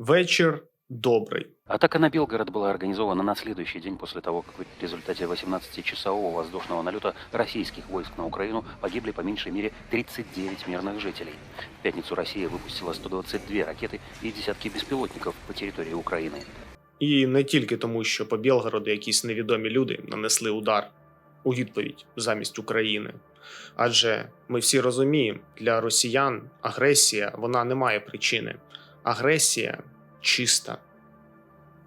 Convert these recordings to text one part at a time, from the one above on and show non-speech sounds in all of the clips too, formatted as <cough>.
Вечір добрий. Атака на Белгород была организована на следующий день после того, как в результате 18-часового воздушного налета российских войск на Украину погибли по меньшей мере 39 мирных жителей. В пятницу Россия выпустила 122 ракеты и десятки беспилотников по территории Украины. І не тільки тому, що по Білгороду якісь невідомі люди нанесли удар у відповідь замість України. Адже ми всі розуміємо, для росіян агресія вона не має причини. Агресія чиста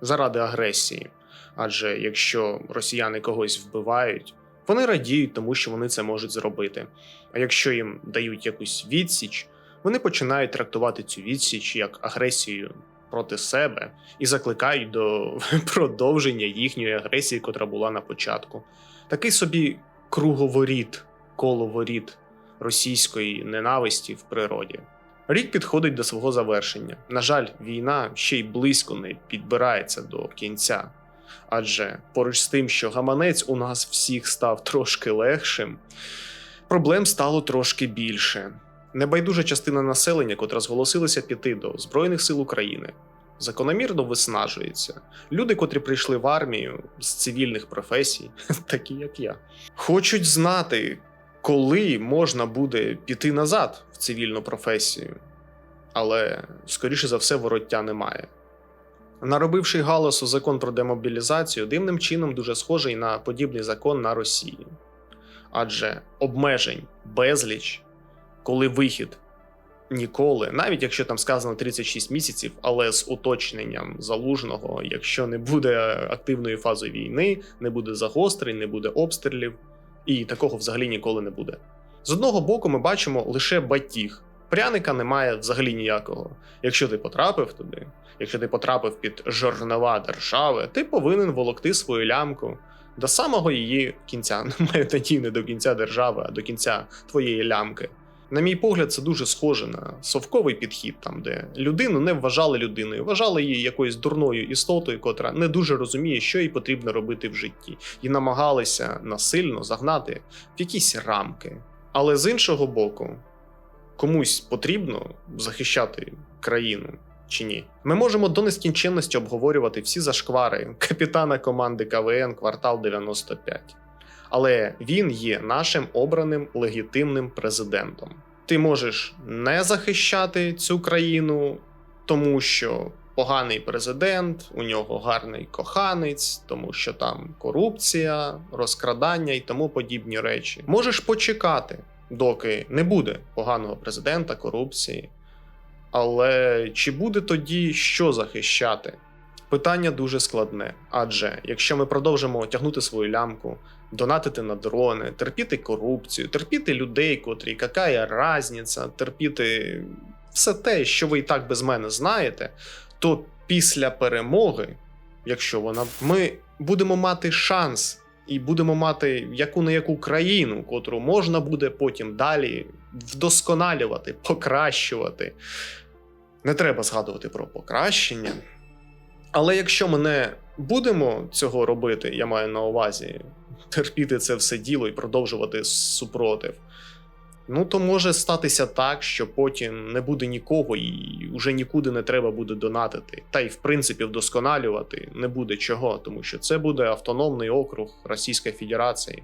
заради агресії. Адже якщо росіяни когось вбивають, вони радіють тому, що вони це можуть зробити. А якщо їм дають якусь відсіч, вони починають трактувати цю відсіч як агресію проти себе і закликають до <laughs> продовження їхньої агресії, котра була на початку. Такий собі круговоріт, коловоріт російської ненависті в природі. Рік підходить до свого завершення. На жаль, війна ще й близько не підбирається до кінця. Адже поруч з тим, що гаманець у нас всіх став трошки легшим, проблем стало трошки більше. Небайдужа частина населення, котра зголосилася піти до Збройних сил України, закономірно виснажується. Люди, котрі прийшли в армію з цивільних професій, <laughs> такі як я, хочуть знати, коли можна буде піти назад в цивільну професію. Але, скоріше за все, вороття немає. Наробивши галасу закон про демобілізацію, дивним чином дуже схожий на подібний закон на Росії. Адже обмежень безліч, коли вихід ніколи, навіть якщо там сказано 36 місяців, але з уточненням залужного, якщо не буде активної фази війни, не буде загострень, не буде обстрілів, і такого взагалі ніколи не буде. З одного боку, ми бачимо лише батіг. Пряника немає взагалі ніякого. Якщо ти потрапив туди, якщо ти потрапив під жорнова держави, ти повинен волокти свою лямку до самого її кінця. <laughs> Немає надії не до кінця держави, а до кінця твоєї лямки. На мій погляд, це дуже схоже на совковий підхід, там де людину не вважали людиною, вважали її якоюсь дурною істотою, котра не дуже розуміє, що їй потрібно робити в житті, і намагалися насильно загнати в якісь рамки. Але з іншого боку, комусь потрібно захищати країну чи ні. Ми можемо до нескінченності обговорювати всі зашквари капітана команди КВН квартал 95. Але він є нашим обраним легітимним президентом. Ти можеш не захищати цю країну, тому що поганий президент, у нього гарний коханець, тому що там корупція, розкрадання і тому подібні речі. Можеш почекати, доки не буде поганого президента, корупції. Але чи буде тоді що захищати? Питання дуже складне. Адже якщо ми продовжимо тягнути свою лямку, донатити на дрони, терпіти корупцію, терпіти людей, котрі какая разниця, терпіти все те, що ви і так без мене знаєте, то після перемоги, якщо вона ми будемо мати шанс і будемо мати яку не яку країну, котру можна буде потім далі вдосконалювати, покращувати. Не треба згадувати про покращення. Але якщо ми не будемо цього робити, я маю на увазі терпіти це все діло і продовжувати супротив, ну то може статися так, що потім не буде нікого і вже нікуди не треба буде донатити. Та й в принципі вдосконалювати не буде чого, тому що це буде автономний округ Російської Федерації.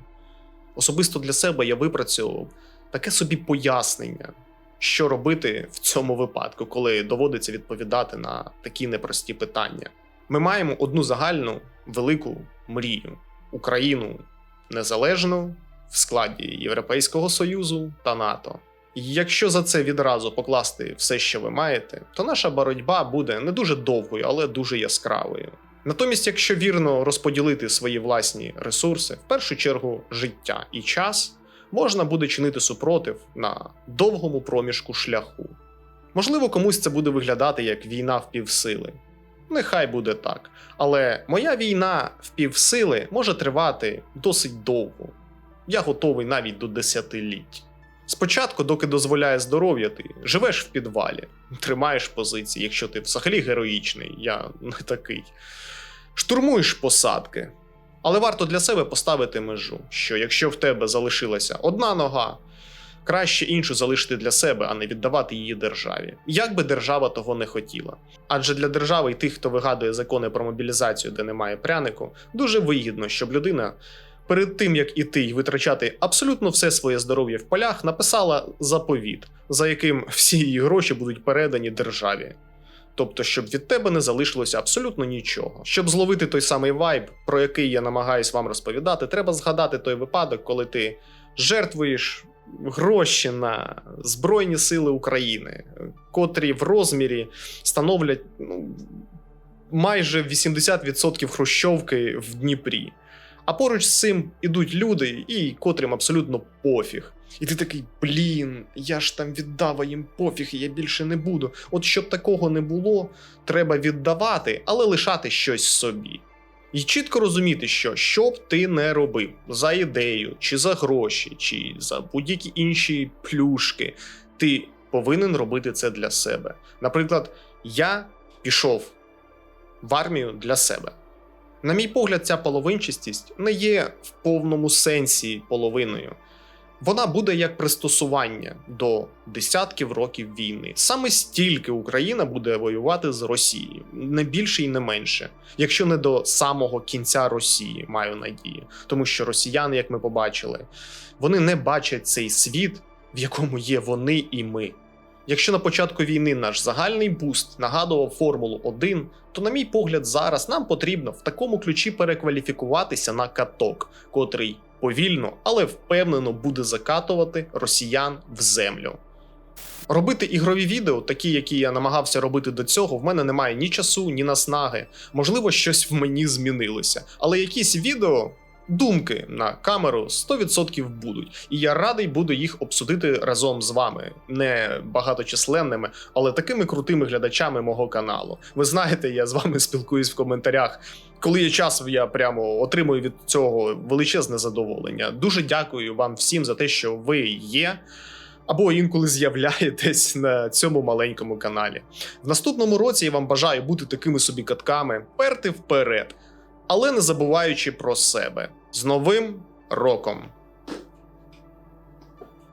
Особисто для себе я випрацьовував таке собі пояснення, що робити в цьому випадку, коли доводиться відповідати на такі непрості питання. Ми маємо одну загальну велику мрію Україну незалежну в складі Європейського Союзу та НАТО. Якщо за це відразу покласти все, що ви маєте, то наша боротьба буде не дуже довгою, але дуже яскравою. Натомість, якщо вірно розподілити свої власні ресурси, в першу чергу життя і час, можна буде чинити супротив на довгому проміжку шляху. Можливо, комусь це буде виглядати як війна в півсили. Нехай буде так. Але моя війна в півсили може тривати досить довго. Я готовий навіть до десятиліть. Спочатку, доки дозволяє здоров'я, ти живеш в підвалі, тримаєш позиції, якщо ти взагалі героїчний, я не такий. Штурмуєш посадки. Але варто для себе поставити межу, що якщо в тебе залишилася одна нога, Краще іншу залишити для себе, а не віддавати її державі. Як би держава того не хотіла. Адже для держави і тих, хто вигадує закони про мобілізацію, де немає прянику, дуже вигідно, щоб людина перед тим як іти й витрачати абсолютно все своє здоров'я в полях, написала заповіт, за яким всі її гроші будуть передані державі. Тобто, щоб від тебе не залишилося абсолютно нічого. Щоб зловити той самий вайб, про який я намагаюсь вам розповідати, треба згадати той випадок, коли ти жертвуєш гроші на Збройні Сили України, котрі в розмірі становлять ну, майже 80% хрущовки в Дніпрі. А поруч з цим ідуть люди, і котрим абсолютно пофіг. І ти такий, блін, я ж там віддав, їм пофіг, і я більше не буду. От щоб такого не було, треба віддавати, але лишати щось собі. І чітко розуміти, що що б ти не робив за ідею, чи за гроші, чи за будь-які інші плюшки, ти повинен робити це для себе. Наприклад, я пішов в армію для себе. На мій погляд, ця половинчастість не є в повному сенсі половиною. Вона буде як пристосування до десятків років війни. Саме стільки Україна буде воювати з Росією, не більше і не менше, якщо не до самого кінця Росії, маю надію. Тому що росіяни, як ми побачили, вони не бачать цей світ, в якому є вони і ми. Якщо на початку війни наш загальний буст нагадував Формулу 1, то, на мій погляд, зараз нам потрібно в такому ключі перекваліфікуватися на каток, котрий повільно, але впевнено буде закатувати росіян в землю. Робити ігрові відео, такі, які я намагався робити до цього, в мене немає ні часу, ні наснаги. Можливо, щось в мені змінилося. Але якісь відео, думки на камеру 100% будуть. І я радий буду їх обсудити разом з вами, не багаточисленними, але такими крутими глядачами мого каналу. Ви знаєте, я з вами спілкуюсь в коментарях. Коли є час, я прямо отримую від цього величезне задоволення. Дуже дякую вам всім за те, що ви є. Або інколи з'являєтесь на цьому маленькому каналі. В наступному році я вам бажаю бути такими собі катками, перти вперед, але не забуваючи про себе. З новим роком!